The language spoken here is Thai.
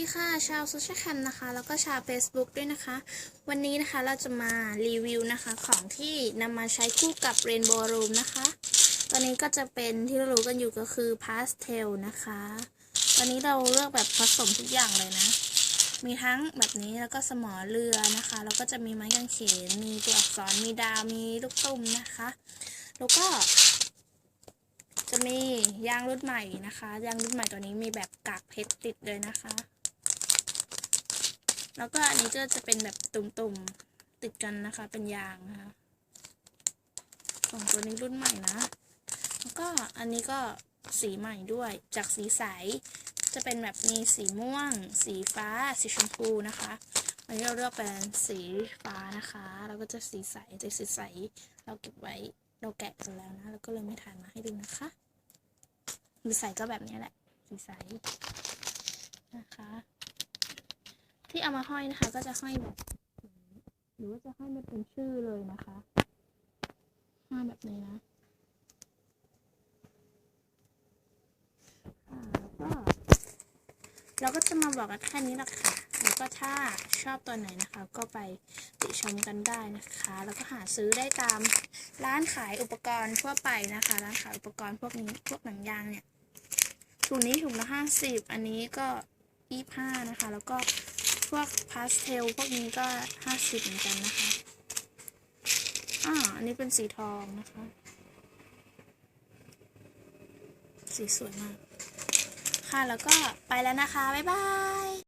ดีค่ะ ชาวโซเชียลแคมนะคะ แล้วก็ชาว Facebook ด้วยนะคะ วันนี้นะคะเราจะมารีวิวนะคะ ของที่นำมาใช้คู่กับ Rainbow Room นะคะ ตอนนี้ก็จะเป็นที่เรารู้กันอยู่ก็คือ Pastel นะคะ ตอนนี้เราเลือกแบบผสมทุกอย่างเลยนะ มีทั้งแบบนี้แล้วก็สมอเรือนะคะ แล้วก็จะมีไม้กางเขน มีตัวอักษร มีดาว มีลูกตุ้มนะคะ แล้วก็จะมียางรุ่นใหม่นะคะ ยางรุ่นใหม่ตัวนี้มีแบบกากเพชรติดเลยนะคะ แล้วก็อันนี้ก็จะเป็นแบบตุ่มๆติดกันนะคะ เป็นยางนะคะของตัวนี้รุ่นใหม่นะ แล้วก็อันนี้ก็สีใหม่ด้วย จากสีใส จะเป็นแบบมีสีม่วง สีฟ้า สีชมพูนะคะ วันนี้เราเลือกเป็นสีฟ้านะคะ แล้วก็จะสีใสจะสีใส เราเก็บไว้ เราแกะกันแล้วนะ แล้วก็เลยไม่ถ่ายมาให้ดูนะคะสีใสก็แบบนี้แหละ สีใสนะคะ ที่เอามาห้อยนะคะ ก็จะห้อยแบบนี้หรือว่าจะห้อยไม่เป็นชื่อเลยนะคะห้อยแบบนี้นะแล้วก็เราก็จะมาบอกกันแค่นี้แหละค่ะแล้วก็ถ้าชอบตัวไหนนะคะ ก็ไปติชมกันได้นะคะ แล้วก็หาซื้อได้ตามร้านขายอุปกรณ์ทั่วไปนะคะ ร้านขายอุปกรณ์พวกนี้พวกหนังยางเนี่ยถุงนี้ถุงละห้าสิบอันนี้ก็ยี่ห้านะคะ แล้วก็ พวกพาสเทลพวกนี้ก็ห้าสิบเหมือนกันนะคะ อ่า อันนี้เป็นสีทองนะคะ สีสวยมาก ค่ะแล้วก็ไปแล้วนะคะ บ๊ายบาย